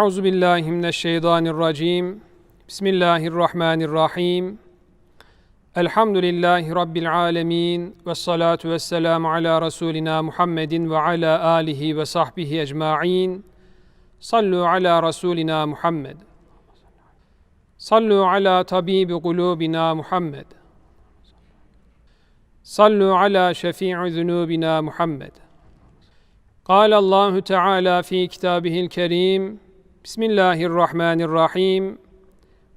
Euzu billahi mineşşeytanirracim. Bismillahirrahmanirrahim. Elhamdülillahi rabbil alamin ve salatu vesselamu ala rasulina Muhammedin ve ala alihi ve sahbihi ecmaîn. Sallu ala rasulina Muhammed. Sallu ala tabibi kulubina Muhammed. Sallu ala şefii zunubina Muhammed. قال الله تعالى في كتابه الكريم بسم الله الرحمن الرحيم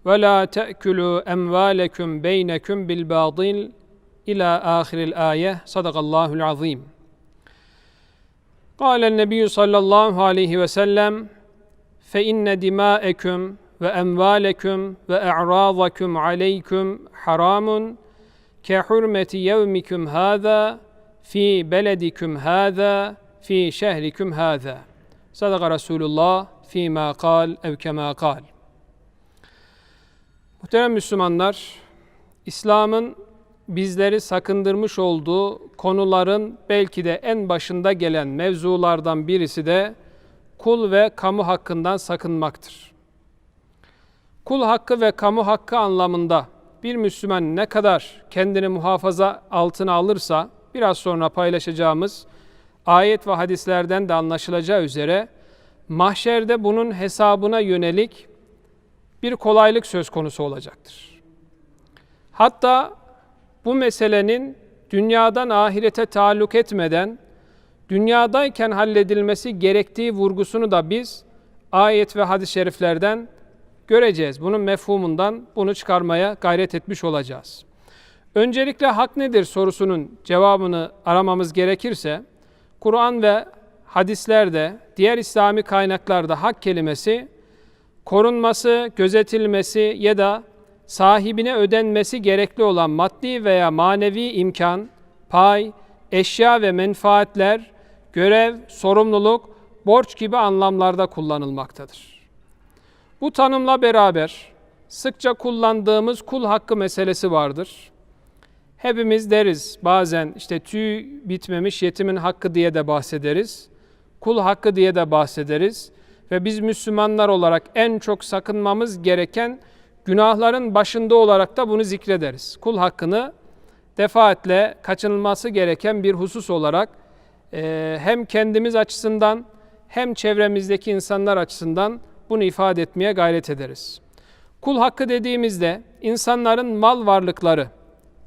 ولا تأكلوا أموالكم بينكم بالباطل إلى آخر الآية صدق الله العظيم قال النبي صلى الله عليه وسلم فإن دماءكم وأموالكم وأعراضكم عليكم حرام كحرمة يومكم هذا في بلدكم هذا fi şehrikum hâzâ. Sadaka Resulullah fîmâ kal ev kemâ kal. Muhterem Müslümanlar, İslam'ın bizleri sakındırmış olduğu konuların belki de en başında gelen mevzulardan birisi de kul ve kamu hakkından sakınmaktır. Kul hakkı ve kamu hakkı anlamında bir Müslüman ne kadar kendini muhafaza altına alırsa biraz sonra paylaşacağımız ayet ve hadislerden de anlaşılacağı üzere mahşerde bunun hesabına yönelik bir kolaylık söz konusu olacaktır. Hatta bu meselenin dünyadan ahirete taalluk etmeden dünyadayken halledilmesi gerektiği vurgusunu da biz ayet ve hadis-i şeriflerden göreceğiz. Bunun mefhumundan bunu çıkarmaya gayret etmiş olacağız. Öncelikle hak nedir sorusunun cevabını aramamız gerekirse Kur'an ve hadislerde, diğer İslami kaynaklarda hak kelimesi korunması, gözetilmesi ya da sahibine ödenmesi gerekli olan maddi veya manevi imkan, pay, eşya ve menfaatler, görev, sorumluluk, borç gibi anlamlarda kullanılmaktadır. Bu tanımla beraber sıkça kullandığımız kul hakkı meselesi vardır. Hepimiz deriz bazen işte tüy bitmemiş yetimin hakkı diye de bahsederiz. Kul hakkı diye de bahsederiz. Ve biz Müslümanlar olarak en çok sakınmamız gereken günahların başında olarak da bunu zikrederiz. Kul hakkını defaatle kaçınılması gereken bir husus olarak e, hem kendimiz açısından hem çevremizdeki insanlar açısından bunu ifade etmeye gayret ederiz. Kul hakkı dediğimizde insanların mal varlıkları,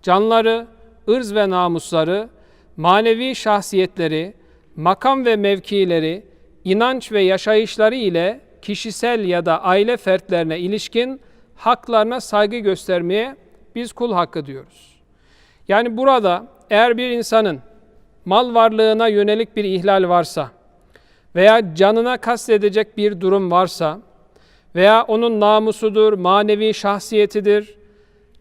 canları, ırz ve namusları, manevi şahsiyetleri, makam ve mevkileri, inanç ve yaşayışları ile kişisel ya da aile fertlerine ilişkin haklarına saygı göstermeye biz kul hakkı diyoruz. Yani burada eğer bir insanın mal varlığına yönelik bir ihlal varsa veya canına kastedecek bir durum varsa veya onun namusudur, manevi şahsiyetidir,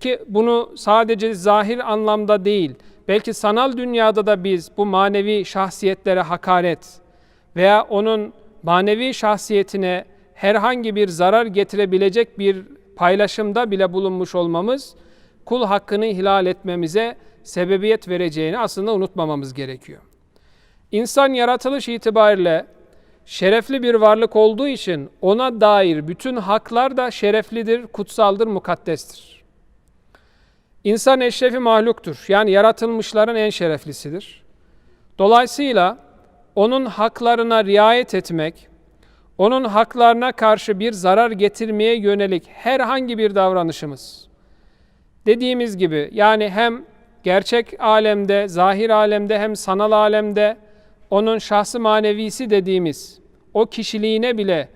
ki bunu sadece zahir anlamda değil, belki sanal dünyada da biz bu manevi şahsiyetlere hakaret veya onun manevi şahsiyetine herhangi bir zarar getirebilecek bir paylaşımda bile bulunmuş olmamız kul hakkını ihlal etmemize sebebiyet vereceğini aslında unutmamamız gerekiyor. İnsan yaratılış itibariyle şerefli bir varlık olduğu için ona dair bütün haklar da şereflidir, kutsaldır, mukaddestir. İnsan eşrefi mahluktur. Yani yaratılmışların en şereflisidir. Dolayısıyla onun haklarına riayet etmek, onun haklarına karşı bir zarar getirmeye yönelik herhangi bir davranışımız, dediğimiz gibi yani hem gerçek alemde, zahir alemde hem sanal alemde onun şahsı manevisi dediğimiz o kişiliğine bile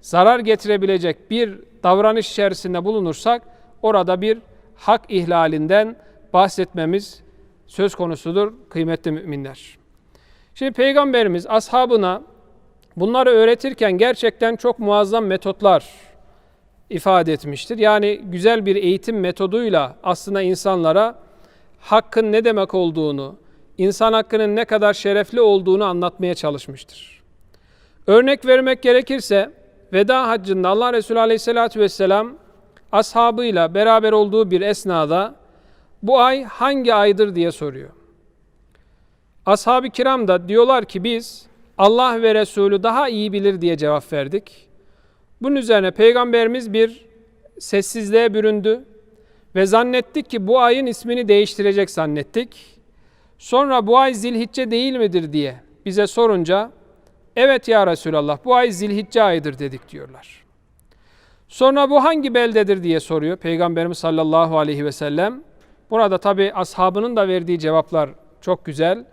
zarar getirebilecek bir davranış içerisinde bulunursak orada bir hak ihlalinden bahsetmemiz söz konusudur kıymetli müminler. Şimdi Peygamberimiz ashabına bunları öğretirken gerçekten çok muazzam metotlar ifade etmiştir. Yani güzel bir eğitim metoduyla aslında insanlara hakkın ne demek olduğunu, insan hakkının ne kadar şerefli olduğunu anlatmaya çalışmıştır. Örnek vermek gerekirse veda haccında Allah Resulü Aleyhisselatü Vesselam ashabıyla beraber olduğu bir esnada bu ay hangi aydır diye soruyor. Ashab-ı kiram da diyorlar ki biz Allah ve Resulü daha iyi bilir diye cevap verdik. Bunun üzerine Peygamberimiz bir sessizliğe büründü ve zannettik ki bu ayın ismini değiştirecek zannettik. Sonra bu ay zilhicce değil midir diye bize sorunca evet ya Resulallah bu ay zilhicce ayıdır dedik diyorlar. Sonra bu hangi beldedir diye soruyor Peygamberimiz sallallahu aleyhi ve sellem. Burada tabi ashabının da verdiği cevaplar çok güzel.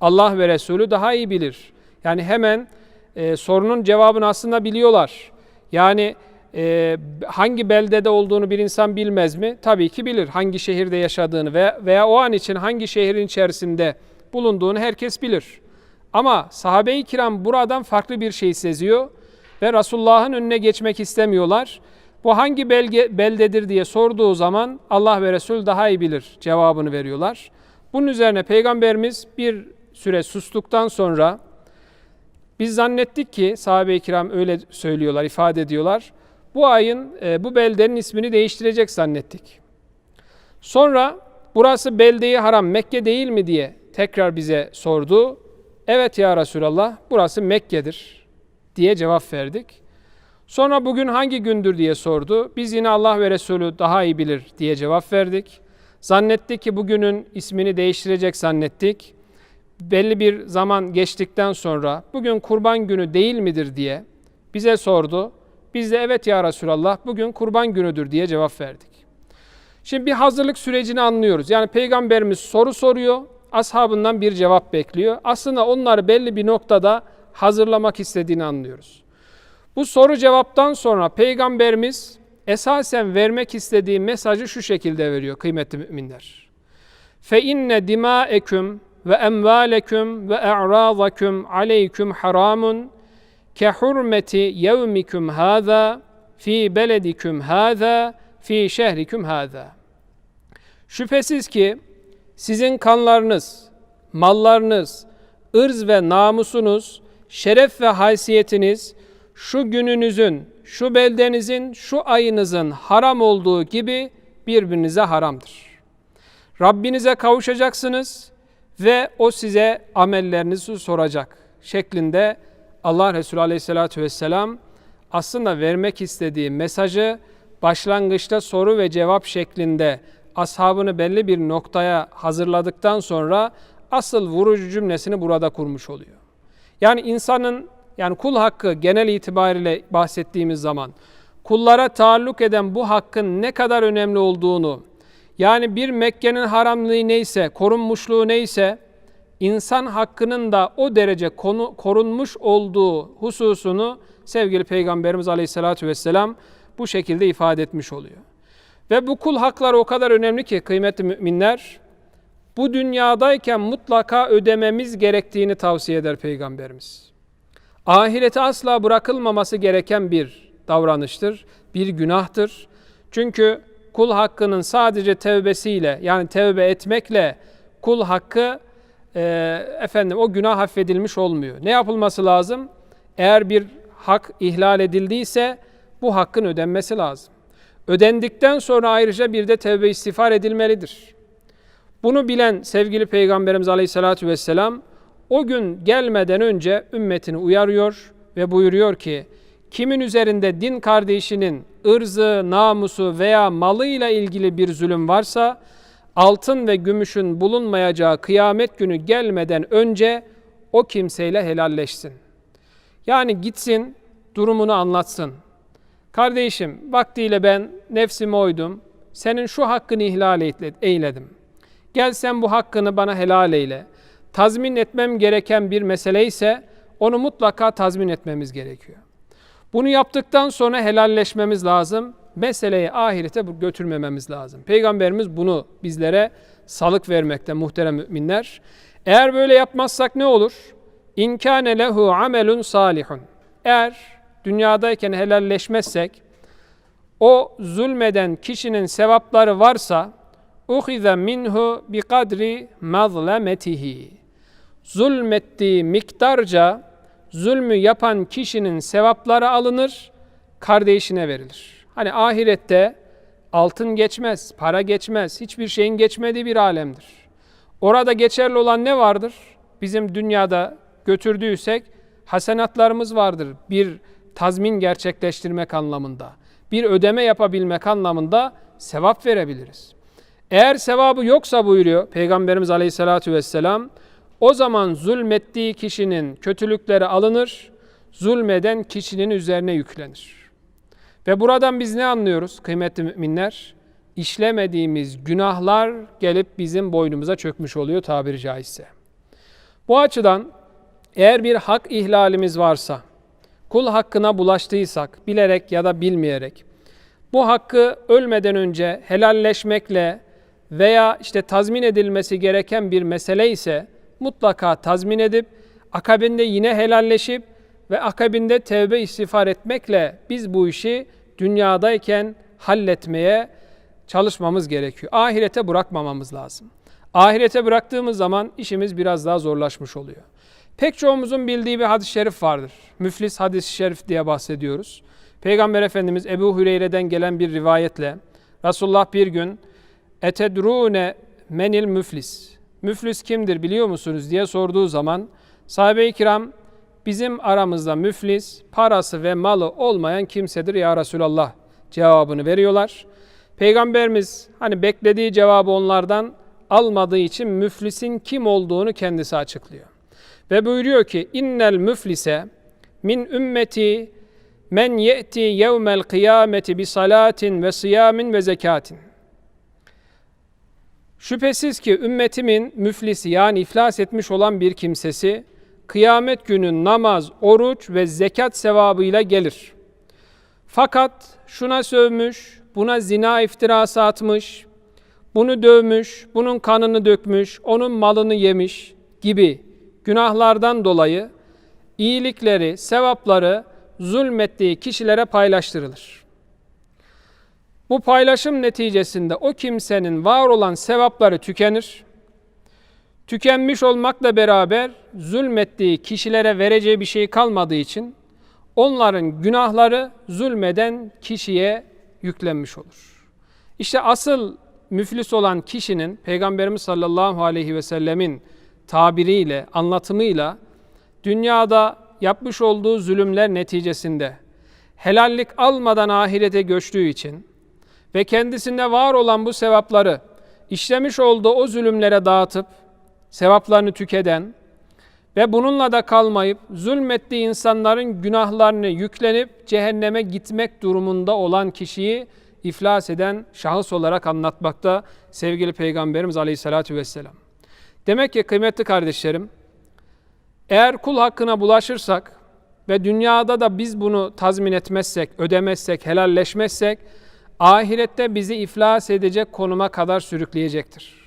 Allah ve Resulü daha iyi bilir. Yani hemen e, sorunun cevabını aslında biliyorlar. Yani e, hangi beldede olduğunu bir insan bilmez mi? Tabii ki bilir. Hangi şehirde yaşadığını ve veya o an için hangi şehrin içerisinde bulunduğunu herkes bilir. Ama sahabe-i kiram buradan farklı bir şey seziyor ve Resulullah'ın önüne geçmek istemiyorlar. Bu hangi belge, beldedir diye sorduğu zaman Allah ve Resul daha iyi bilir cevabını veriyorlar. Bunun üzerine Peygamberimiz bir süre sustuktan sonra biz zannettik ki sahabe-i kiram öyle söylüyorlar, ifade ediyorlar. Bu ayın, e, bu beldenin ismini değiştirecek zannettik. Sonra burası beldeyi haram, Mekke değil mi diye tekrar bize sordu. Evet ya Resulallah, burası Mekke'dir diye cevap verdik. Sonra bugün hangi gündür diye sordu. Biz yine Allah ve Resulü daha iyi bilir diye cevap verdik. Zannettik ki bugünün ismini değiştirecek zannettik. Belli bir zaman geçtikten sonra bugün kurban günü değil midir diye bize sordu. Biz de evet ya Resulallah bugün kurban günüdür diye cevap verdik. Şimdi bir hazırlık sürecini anlıyoruz. Yani peygamberimiz soru soruyor, ashabından bir cevap bekliyor. Aslında onları belli bir noktada hazırlamak istediğini anlıyoruz. Bu soru cevaptan sonra peygamberimiz esasen vermek istediği mesajı şu şekilde veriyor kıymetli müminler. Fe inne dimaekum ve emvalekum ve e'radakum aleyküm haramun ke hurmeti yevmikum hâzâ fi beledikum hâzâ fi şehrikum hâzâ. Şüphesiz ki sizin kanlarınız, mallarınız, ırz ve namusunuz, şeref ve haysiyetiniz şu gününüzün, şu beldenizin, şu ayınızın haram olduğu gibi birbirinize haramdır. Rabbinize kavuşacaksınız ve o size amellerinizi soracak şeklinde Allah Resulü Aleyhisselatü Vesselam aslında vermek istediği mesajı başlangıçta soru ve cevap şeklinde ashabını belli bir noktaya hazırladıktan sonra asıl vurucu cümlesini burada kurmuş oluyor. Yani insanın yani kul hakkı genel itibariyle bahsettiğimiz zaman kullara taalluk eden bu hakkın ne kadar önemli olduğunu yani bir Mekke'nin haramlığı neyse, korunmuşluğu neyse insan hakkının da o derece konu, korunmuş olduğu hususunu sevgili Peygamberimiz Aleyhisselatü Vesselam bu şekilde ifade etmiş oluyor. Ve bu kul hakları o kadar önemli ki kıymetli müminler bu dünyadayken mutlaka ödememiz gerektiğini tavsiye eder Peygamberimiz. Ahirete asla bırakılmaması gereken bir davranıştır, bir günahtır. Çünkü kul hakkının sadece tevbesiyle yani tevbe etmekle kul hakkı e, efendim o günah affedilmiş olmuyor. Ne yapılması lazım? Eğer bir hak ihlal edildiyse bu hakkın ödenmesi lazım. Ödendikten sonra ayrıca bir de tevbe istiğfar edilmelidir. Bunu bilen sevgili Peygamberimiz Aleyhisselatü Vesselam o gün gelmeden önce ümmetini uyarıyor ve buyuruyor ki kimin üzerinde din kardeşinin ırzı, namusu veya malıyla ilgili bir zulüm varsa altın ve gümüşün bulunmayacağı kıyamet günü gelmeden önce o kimseyle helalleşsin. Yani gitsin, durumunu anlatsın. Kardeşim, vaktiyle ben nefsimi oydum, senin şu hakkını ihlal eyledim. Gel sen bu hakkını bana helal eyle. Tazmin etmem gereken bir mesele ise onu mutlaka tazmin etmemiz gerekiyor. Bunu yaptıktan sonra helalleşmemiz lazım. Meseleyi ahirete götürmememiz lazım. Peygamberimiz bunu bizlere salık vermekte muhterem müminler. Eğer böyle yapmazsak ne olur? İnkâne lehu amelun salihun. Eğer dünyadayken helalleşmezsek o zulmeden kişinin sevapları varsa uhize minhu bi kadri mazlemetihi. Zulmettiği miktarca zulmü yapan kişinin sevapları alınır, kardeşine verilir. Hani ahirette altın geçmez, para geçmez, hiçbir şeyin geçmediği bir alemdir. Orada geçerli olan ne vardır? Bizim dünyada götürdüysek hasenatlarımız vardır. Bir tazmin gerçekleştirmek anlamında, bir ödeme yapabilmek anlamında sevap verebiliriz. Eğer sevabı yoksa buyuruyor Peygamberimiz Aleyhisselatü Vesselam, o zaman zulmettiği kişinin kötülükleri alınır, zulmeden kişinin üzerine yüklenir. Ve buradan biz ne anlıyoruz kıymetli müminler? İşlemediğimiz günahlar gelip bizim boynumuza çökmüş oluyor tabiri caizse. Bu açıdan eğer bir hak ihlalimiz varsa, kul hakkına bulaştıysak, bilerek ya da bilmeyerek, bu hakkı ölmeden önce helalleşmekle veya işte tazmin edilmesi gereken bir mesele ise mutlaka tazmin edip akabinde yine helalleşip ve akabinde tevbe istiğfar etmekle biz bu işi dünyadayken halletmeye çalışmamız gerekiyor. Ahirete bırakmamamız lazım. Ahirete bıraktığımız zaman işimiz biraz daha zorlaşmış oluyor. Pek çoğumuzun bildiği bir hadis-i şerif vardır. Müflis hadis-i şerif diye bahsediyoruz. Peygamber Efendimiz Ebu Hüreyre'den gelen bir rivayetle Resulullah bir gün etedrune menil müflis. Müflis kimdir biliyor musunuz diye sorduğu zaman sahabe-i kiram bizim aramızda müflis parası ve malı olmayan kimsedir ya Resulallah cevabını veriyorlar. Peygamberimiz hani beklediği cevabı onlardan almadığı için müflisin kim olduğunu kendisi açıklıyor. Ve buyuruyor ki innel müflise min ümmeti men ye'ti yevmel kıyameti bi salatin ve siyamin ve zekatin. Şüphesiz ki ümmetimin müflisi yani iflas etmiş olan bir kimsesi kıyamet günü namaz, oruç ve zekat sevabıyla gelir. Fakat şuna sövmüş, buna zina iftirası atmış, bunu dövmüş, bunun kanını dökmüş, onun malını yemiş gibi günahlardan dolayı iyilikleri, sevapları zulmettiği kişilere paylaştırılır. Bu paylaşım neticesinde o kimsenin var olan sevapları tükenir. Tükenmiş olmakla beraber zulmettiği kişilere vereceği bir şey kalmadığı için onların günahları zulmeden kişiye yüklenmiş olur. İşte asıl müflis olan kişinin Peygamberimiz sallallahu aleyhi ve sellemin tabiriyle, anlatımıyla dünyada yapmış olduğu zulümler neticesinde helallik almadan ahirete göçtüğü için ve kendisinde var olan bu sevapları işlemiş olduğu o zulümlere dağıtıp sevaplarını tükeden ve bununla da kalmayıp zulmettiği insanların günahlarını yüklenip cehenneme gitmek durumunda olan kişiyi iflas eden şahıs olarak anlatmakta sevgili Peygamberimiz Aleyhisselatü Vesselam. Demek ki kıymetli kardeşlerim, eğer kul hakkına bulaşırsak ve dünyada da biz bunu tazmin etmezsek, ödemezsek, helalleşmezsek, ahirette bizi iflas edecek konuma kadar sürükleyecektir.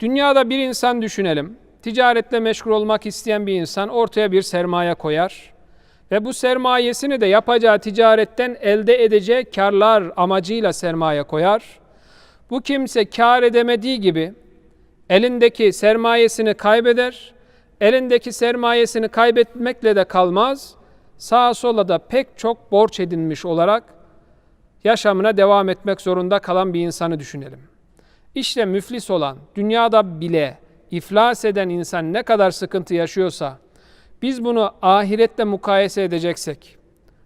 Dünyada bir insan düşünelim. Ticaretle meşgul olmak isteyen bir insan ortaya bir sermaye koyar ve bu sermayesini de yapacağı ticaretten elde edeceği karlar amacıyla sermaye koyar. Bu kimse kar edemediği gibi elindeki sermayesini kaybeder. Elindeki sermayesini kaybetmekle de kalmaz. Sağa sola da pek çok borç edinmiş olarak yaşamına devam etmek zorunda kalan bir insanı düşünelim. İşte müflis olan, dünyada bile iflas eden insan ne kadar sıkıntı yaşıyorsa, biz bunu ahirette mukayese edeceksek,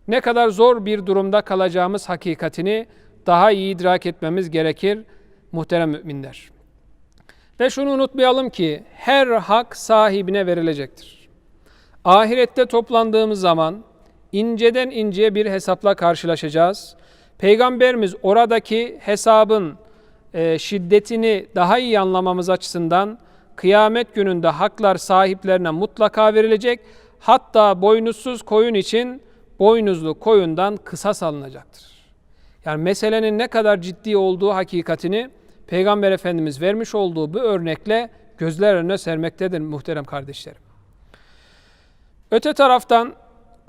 ne kadar zor bir durumda kalacağımız hakikatini daha iyi idrak etmemiz gerekir muhterem müminler. Ve şunu unutmayalım ki her hak sahibine verilecektir. Ahirette toplandığımız zaman inceden inceye bir hesapla karşılaşacağız. Peygamberimiz oradaki hesabın e, şiddetini daha iyi anlamamız açısından kıyamet gününde haklar sahiplerine mutlaka verilecek. Hatta boynuzsuz koyun için boynuzlu koyundan kısas alınacaktır. Yani meselenin ne kadar ciddi olduğu hakikatini Peygamber Efendimiz vermiş olduğu bu örnekle gözler önüne sermektedir muhterem kardeşlerim. Öte taraftan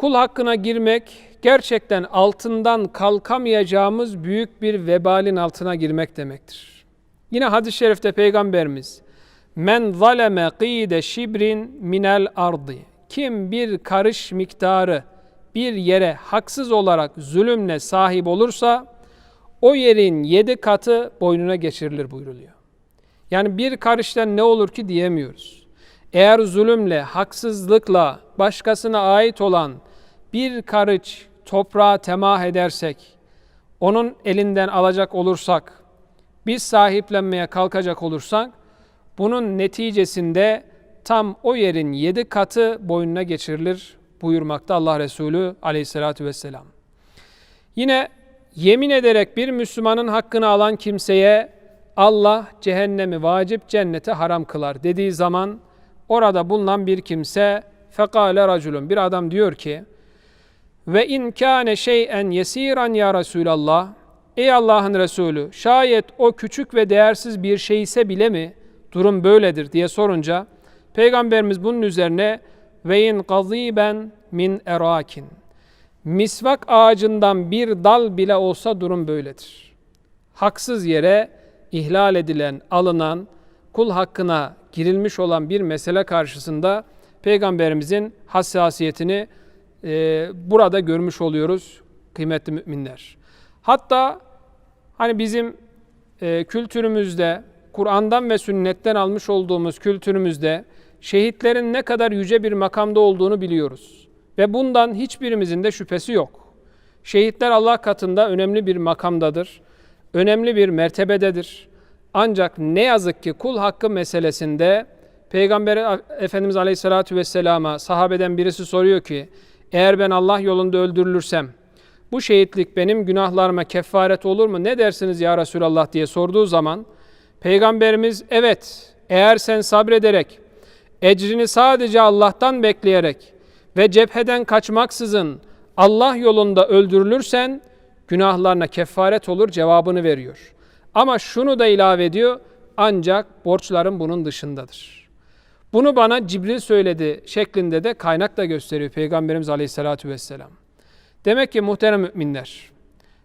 kul hakkına girmek gerçekten altından kalkamayacağımız büyük bir vebalin altına girmek demektir. Yine hadis-i şerifte Peygamberimiz Men zaleme qide şibrin minel ardı. Kim bir karış miktarı bir yere haksız olarak zulümle sahip olursa o yerin yedi katı boynuna geçirilir buyruluyor. Yani bir karıştan ne olur ki diyemiyoruz. Eğer zulümle, haksızlıkla başkasına ait olan bir karış toprağa temah edersek, onun elinden alacak olursak, biz sahiplenmeye kalkacak olursak, bunun neticesinde tam o yerin yedi katı boynuna geçirilir buyurmakta Allah Resulü aleyhissalatü vesselam. Yine yemin ederek bir Müslümanın hakkını alan kimseye Allah cehennemi vacip cennete haram kılar dediği zaman orada bulunan bir kimse fekale raculun bir adam diyor ki ve in kâne şey'en yesiran ya Resulallah Ey Allah'ın Resulü şayet o küçük ve değersiz bir şey ise bile mi durum böyledir diye sorunca Peygamberimiz bunun üzerine ve in gaziben min erakin misvak ağacından bir dal bile olsa durum böyledir. Haksız yere ihlal edilen, alınan, kul hakkına girilmiş olan bir mesele karşısında Peygamberimizin hassasiyetini e, burada görmüş oluyoruz kıymetli müminler. Hatta hani bizim e, kültürümüzde, Kur'an'dan ve sünnetten almış olduğumuz kültürümüzde şehitlerin ne kadar yüce bir makamda olduğunu biliyoruz. Ve bundan hiçbirimizin de şüphesi yok. Şehitler Allah katında önemli bir makamdadır. Önemli bir mertebededir. Ancak ne yazık ki kul hakkı meselesinde Peygamber Efendimiz Aleyhisselatü Vesselam'a sahabeden birisi soruyor ki eğer ben Allah yolunda öldürülürsem bu şehitlik benim günahlarıma kefaret olur mu? Ne dersiniz ya Resulallah diye sorduğu zaman Peygamberimiz evet eğer sen sabrederek ecrini sadece Allah'tan bekleyerek ve cepheden kaçmaksızın Allah yolunda öldürülürsen günahlarına kefaret olur cevabını veriyor. Ama şunu da ilave ediyor ancak borçların bunun dışındadır. Bunu bana Cibril söyledi şeklinde de kaynak da gösteriyor Peygamberimiz Aleyhisselatü Vesselam. Demek ki muhterem müminler,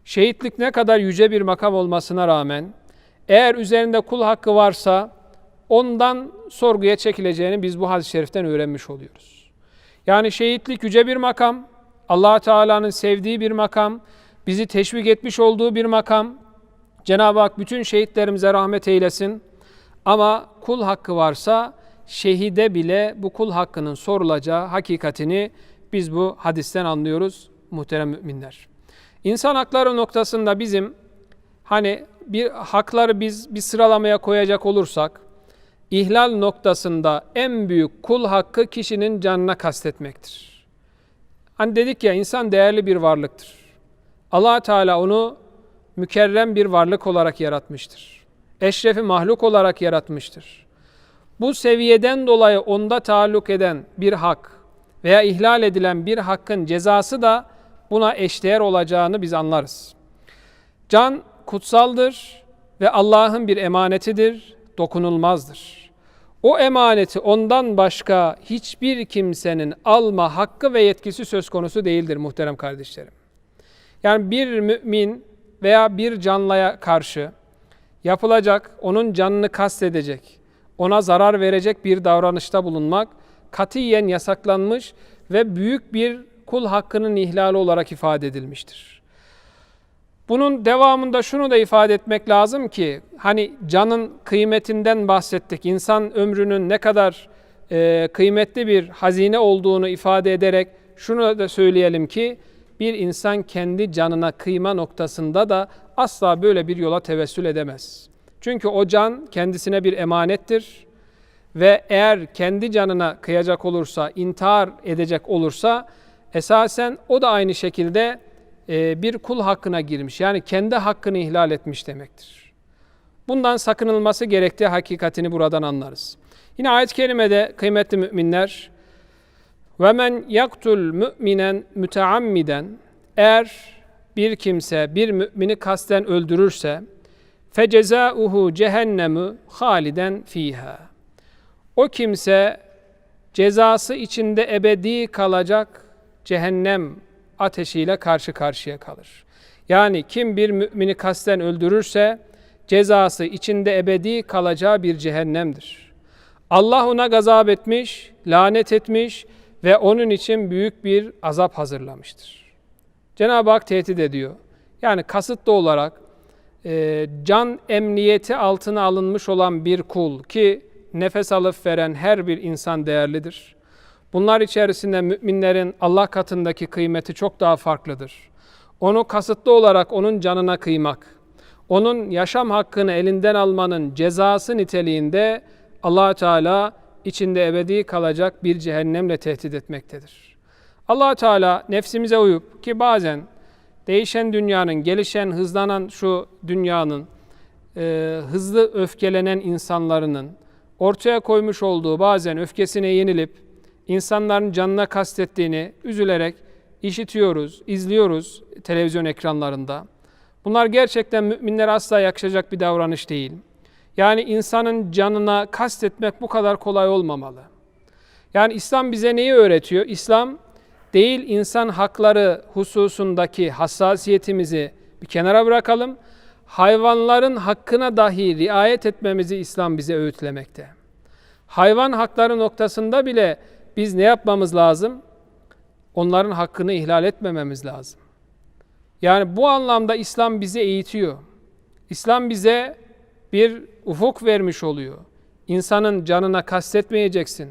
şehitlik ne kadar yüce bir makam olmasına rağmen eğer üzerinde kul hakkı varsa ondan sorguya çekileceğini biz bu hadis-i şeriften öğrenmiş oluyoruz. Yani şehitlik yüce bir makam, allah Teala'nın sevdiği bir makam, bizi teşvik etmiş olduğu bir makam. Cenab-ı Hak bütün şehitlerimize rahmet eylesin. Ama kul hakkı varsa şehide bile bu kul hakkının sorulacağı hakikatini biz bu hadisten anlıyoruz muhterem müminler. İnsan hakları noktasında bizim hani bir hakları biz bir sıralamaya koyacak olursak ihlal noktasında en büyük kul hakkı kişinin canına kastetmektir. Hani dedik ya insan değerli bir varlıktır. allah Teala onu mükerrem bir varlık olarak yaratmıştır. Eşrefi mahluk olarak yaratmıştır. Bu seviyeden dolayı onda taalluk eden bir hak veya ihlal edilen bir hakkın cezası da buna eşdeğer olacağını biz anlarız. Can kutsaldır ve Allah'ın bir emanetidir, dokunulmazdır. O emaneti ondan başka hiçbir kimsenin alma hakkı ve yetkisi söz konusu değildir muhterem kardeşlerim. Yani bir mümin veya bir canlıya karşı yapılacak, onun canını kastedecek, ona zarar verecek bir davranışta bulunmak katiyen yasaklanmış ve büyük bir kul hakkının ihlali olarak ifade edilmiştir. Bunun devamında şunu da ifade etmek lazım ki hani canın kıymetinden bahsettik. İnsan ömrünün ne kadar e, kıymetli bir hazine olduğunu ifade ederek şunu da söyleyelim ki bir insan kendi canına kıyma noktasında da asla böyle bir yola tevessül edemez. Çünkü o can kendisine bir emanettir ve eğer kendi canına kıyacak olursa, intihar edecek olursa esasen o da aynı şekilde e, bir kul hakkına girmiş. Yani kendi hakkını ihlal etmiş demektir. Bundan sakınılması gerektiği hakikatini buradan anlarız. Yine ayet-i kerimede kıymetli müminler ve men yaktul müminen müteammiden eğer bir kimse bir mümini kasten öldürürse fecezauhu cehennemu haliden fiha. O kimse cezası içinde ebedi kalacak cehennem ateşiyle karşı karşıya kalır. Yani kim bir mümini kasten öldürürse cezası içinde ebedi kalacağı bir cehennemdir. Allah ona gazap etmiş, lanet etmiş ve onun için büyük bir azap hazırlamıştır. Cenab-ı Hak tehdit ediyor. Yani kasıtlı olarak e, can emniyeti altına alınmış olan bir kul ki nefes alıp veren her bir insan değerlidir. Bunlar içerisinde müminlerin Allah katındaki kıymeti çok daha farklıdır. Onu kasıtlı olarak onun canına kıymak, onun yaşam hakkını elinden almanın cezası niteliğinde allah Teala içinde ebedi kalacak bir cehennemle tehdit etmektedir. allah Teala nefsimize uyup ki bazen değişen dünyanın, gelişen, hızlanan şu dünyanın, e, hızlı öfkelenen insanların ortaya koymuş olduğu bazen öfkesine yenilip insanların canına kastettiğini üzülerek işitiyoruz, izliyoruz televizyon ekranlarında. Bunlar gerçekten müminlere asla yakışacak bir davranış değil. Yani insanın canına kastetmek bu kadar kolay olmamalı. Yani İslam bize neyi öğretiyor? İslam değil insan hakları hususundaki hassasiyetimizi bir kenara bırakalım. Hayvanların hakkına dahi riayet etmemizi İslam bize öğütlemekte. Hayvan hakları noktasında bile biz ne yapmamız lazım? Onların hakkını ihlal etmememiz lazım. Yani bu anlamda İslam bizi eğitiyor. İslam bize bir ufuk vermiş oluyor. İnsanın canına kastetmeyeceksin.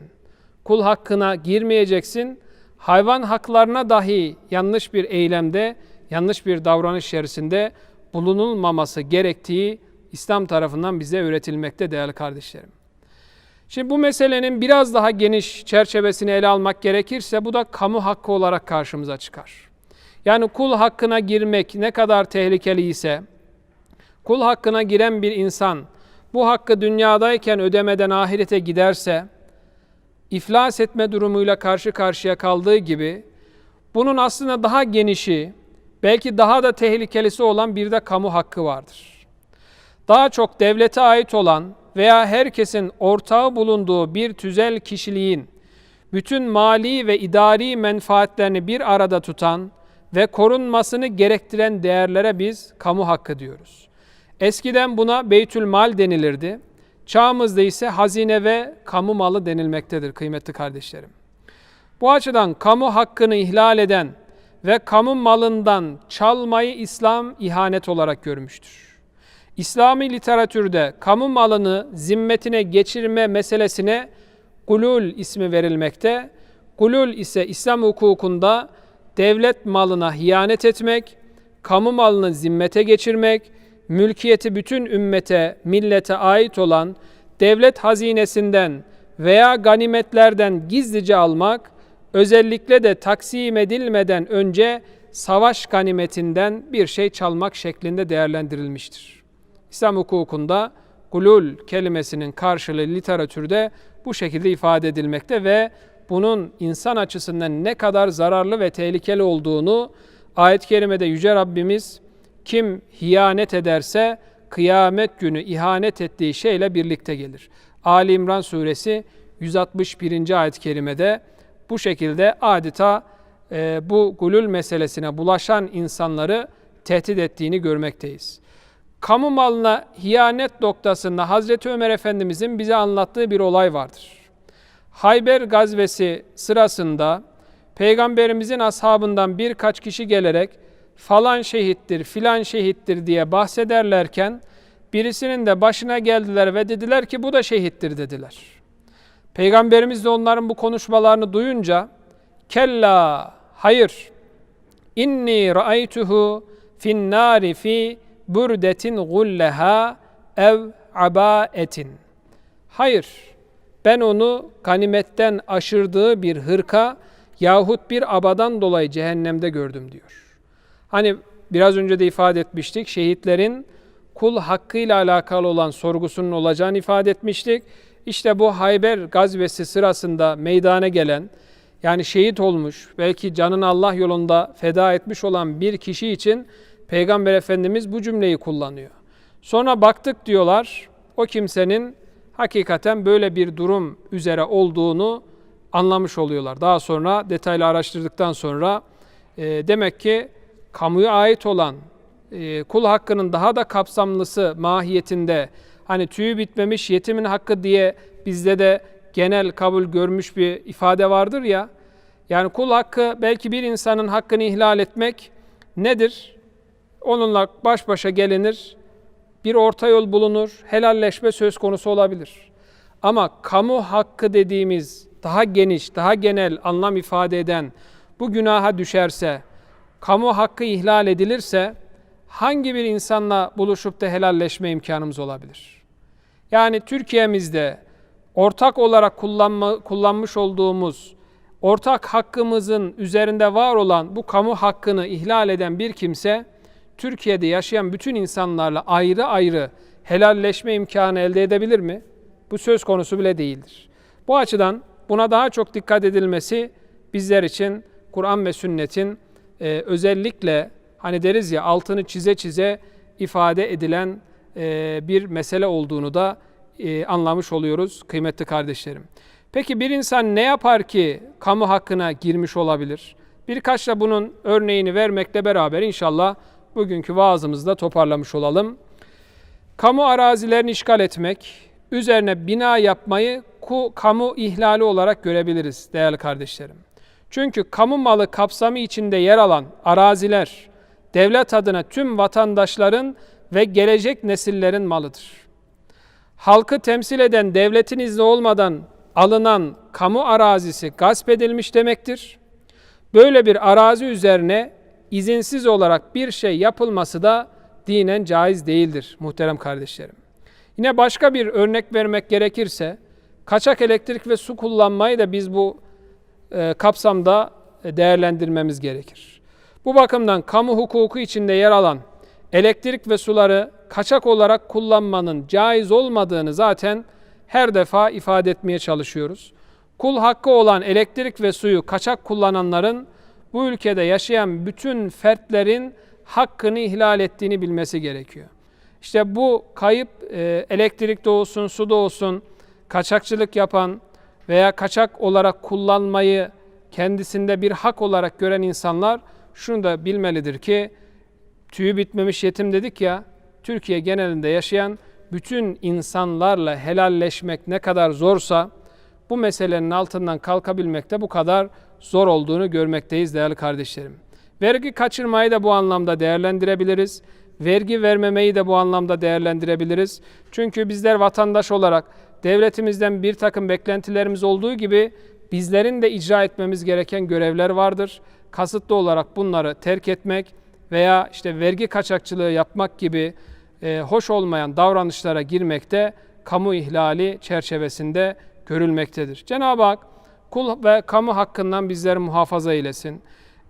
Kul hakkına girmeyeceksin. Hayvan haklarına dahi yanlış bir eylemde, yanlış bir davranış içerisinde bulunulmaması gerektiği İslam tarafından bize öğretilmekte değerli kardeşlerim. Şimdi bu meselenin biraz daha geniş çerçevesini ele almak gerekirse bu da kamu hakkı olarak karşımıza çıkar. Yani kul hakkına girmek ne kadar tehlikeli ise kul hakkına giren bir insan bu hakkı dünyadayken ödemeden ahirete giderse iflas etme durumuyla karşı karşıya kaldığı gibi bunun aslında daha genişi, belki daha da tehlikelisi olan bir de kamu hakkı vardır. Daha çok devlete ait olan veya herkesin ortağı bulunduğu bir tüzel kişiliğin bütün mali ve idari menfaatlerini bir arada tutan ve korunmasını gerektiren değerlere biz kamu hakkı diyoruz. Eskiden buna beytül mal denilirdi. Çağımızda ise hazine ve kamu malı denilmektedir kıymetli kardeşlerim. Bu açıdan kamu hakkını ihlal eden ve kamu malından çalmayı İslam ihanet olarak görmüştür. İslami literatürde kamu malını zimmetine geçirme meselesine gulul ismi verilmekte. Gulul ise İslam hukukunda devlet malına hiyanet etmek, kamu malını zimmete geçirmek, mülkiyeti bütün ümmete, millete ait olan devlet hazinesinden veya ganimetlerden gizlice almak, özellikle de taksim edilmeden önce savaş ganimetinden bir şey çalmak şeklinde değerlendirilmiştir. İslam hukukunda gulul kelimesinin karşılığı literatürde bu şekilde ifade edilmekte ve bunun insan açısından ne kadar zararlı ve tehlikeli olduğunu ayet-i kerimede Yüce Rabbimiz kim hiyanet ederse kıyamet günü ihanet ettiği şeyle birlikte gelir. Ali İmran suresi 161. ayet-i kerimede bu şekilde adeta e, bu gulül meselesine bulaşan insanları tehdit ettiğini görmekteyiz. Kamu malına hiyanet noktasında Hazreti Ömer Efendimizin bize anlattığı bir olay vardır. Hayber gazvesi sırasında Peygamberimizin ashabından birkaç kişi gelerek falan şehittir, filan şehittir diye bahsederlerken birisinin de başına geldiler ve dediler ki bu da şehittir dediler. Peygamberimiz de onların bu konuşmalarını duyunca kella hayır inni ra'aytuhu fin nari fi burdetin gulleha ev abaetin. Hayır ben onu ganimetten aşırdığı bir hırka yahut bir abadan dolayı cehennemde gördüm diyor. Hani biraz önce de ifade etmiştik şehitlerin kul hakkıyla alakalı olan sorgusunun olacağını ifade etmiştik. İşte bu Hayber gazvesi sırasında meydana gelen yani şehit olmuş belki canını Allah yolunda feda etmiş olan bir kişi için Peygamber Efendimiz bu cümleyi kullanıyor. Sonra baktık diyorlar o kimsenin hakikaten böyle bir durum üzere olduğunu anlamış oluyorlar. Daha sonra detaylı araştırdıktan sonra e, demek ki kamuya ait olan e, kul hakkının daha da kapsamlısı mahiyetinde hani tüyü bitmemiş yetimin hakkı diye bizde de genel kabul görmüş bir ifade vardır ya. Yani kul hakkı belki bir insanın hakkını ihlal etmek nedir? Onunla baş başa gelinir, bir orta yol bulunur, helalleşme söz konusu olabilir. Ama kamu hakkı dediğimiz daha geniş, daha genel anlam ifade eden bu günaha düşerse, kamu hakkı ihlal edilirse hangi bir insanla buluşup da helalleşme imkanımız olabilir? Yani Türkiye'mizde ortak olarak kullanma, kullanmış olduğumuz ortak hakkımızın üzerinde var olan bu kamu hakkını ihlal eden bir kimse Türkiye'de yaşayan bütün insanlarla ayrı ayrı helalleşme imkanı elde edebilir mi? Bu söz konusu bile değildir. Bu açıdan buna daha çok dikkat edilmesi bizler için Kur'an ve sünnetin e, özellikle hani deriz ya altını çize çize ifade edilen e, bir mesele olduğunu da e, anlamış oluyoruz kıymetli kardeşlerim. Peki bir insan ne yapar ki kamu hakkına girmiş olabilir? Birkaç da bunun örneğini vermekle beraber inşallah bugünkü vaazımızda toparlamış olalım. Kamu arazilerini işgal etmek, üzerine bina yapmayı kamu ihlali olarak görebiliriz değerli kardeşlerim. Çünkü kamu malı kapsamı içinde yer alan araziler devlet adına tüm vatandaşların ve gelecek nesillerin malıdır. Halkı temsil eden devletin izni olmadan alınan kamu arazisi gasp edilmiş demektir. Böyle bir arazi üzerine izinsiz olarak bir şey yapılması da dinen caiz değildir muhterem kardeşlerim. Yine başka bir örnek vermek gerekirse kaçak elektrik ve su kullanmayı da biz bu kapsamda değerlendirmemiz gerekir. Bu bakımdan kamu hukuku içinde yer alan elektrik ve suları kaçak olarak kullanmanın caiz olmadığını zaten her defa ifade etmeye çalışıyoruz. Kul hakkı olan elektrik ve suyu kaçak kullananların bu ülkede yaşayan bütün fertlerin hakkını ihlal ettiğini bilmesi gerekiyor. İşte bu kayıp e, elektrik de olsun, su da olsun kaçakçılık yapan veya kaçak olarak kullanmayı kendisinde bir hak olarak gören insanlar şunu da bilmelidir ki tüyü bitmemiş yetim dedik ya Türkiye genelinde yaşayan bütün insanlarla helalleşmek ne kadar zorsa bu meselenin altından kalkabilmek de bu kadar zor olduğunu görmekteyiz değerli kardeşlerim. Vergi kaçırmayı da bu anlamda değerlendirebiliriz. Vergi vermemeyi de bu anlamda değerlendirebiliriz. Çünkü bizler vatandaş olarak devletimizden bir takım beklentilerimiz olduğu gibi bizlerin de icra etmemiz gereken görevler vardır. Kasıtlı olarak bunları terk etmek veya işte vergi kaçakçılığı yapmak gibi e, hoş olmayan davranışlara girmekte kamu ihlali çerçevesinde görülmektedir. Cenab-ı Hak kul ve kamu hakkından bizleri muhafaza eylesin.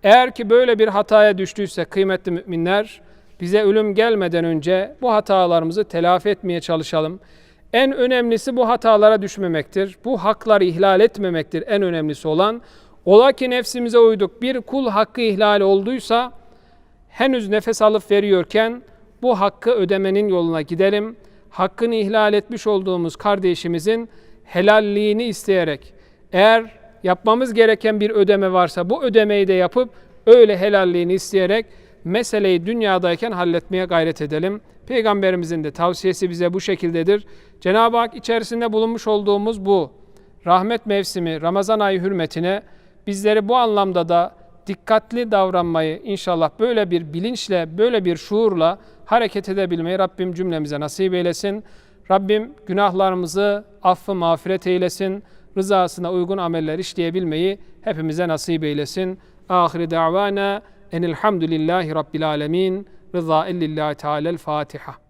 Eğer ki böyle bir hataya düştüyse kıymetli müminler bize ölüm gelmeden önce bu hatalarımızı telafi etmeye çalışalım. En önemlisi bu hatalara düşmemektir. Bu hakları ihlal etmemektir en önemlisi olan. Ola ki nefsimize uyduk bir kul hakkı ihlal olduysa henüz nefes alıp veriyorken bu hakkı ödemenin yoluna gidelim. Hakkını ihlal etmiş olduğumuz kardeşimizin helalliğini isteyerek eğer yapmamız gereken bir ödeme varsa bu ödemeyi de yapıp öyle helalliğini isteyerek meseleyi dünyadayken halletmeye gayret edelim. Peygamberimizin de tavsiyesi bize bu şekildedir. Cenab-ı Hak içerisinde bulunmuş olduğumuz bu rahmet mevsimi Ramazan ayı hürmetine bizleri bu anlamda da dikkatli davranmayı inşallah böyle bir bilinçle, böyle bir şuurla hareket edebilmeyi Rabbim cümlemize nasip eylesin. Rabbim günahlarımızı affı mağfiret eylesin. Rızasına uygun ameller işleyebilmeyi hepimize nasip eylesin. Ahire davana En elhamdülillahi rabbil alemin. Rıza illillahi teala el Fatiha.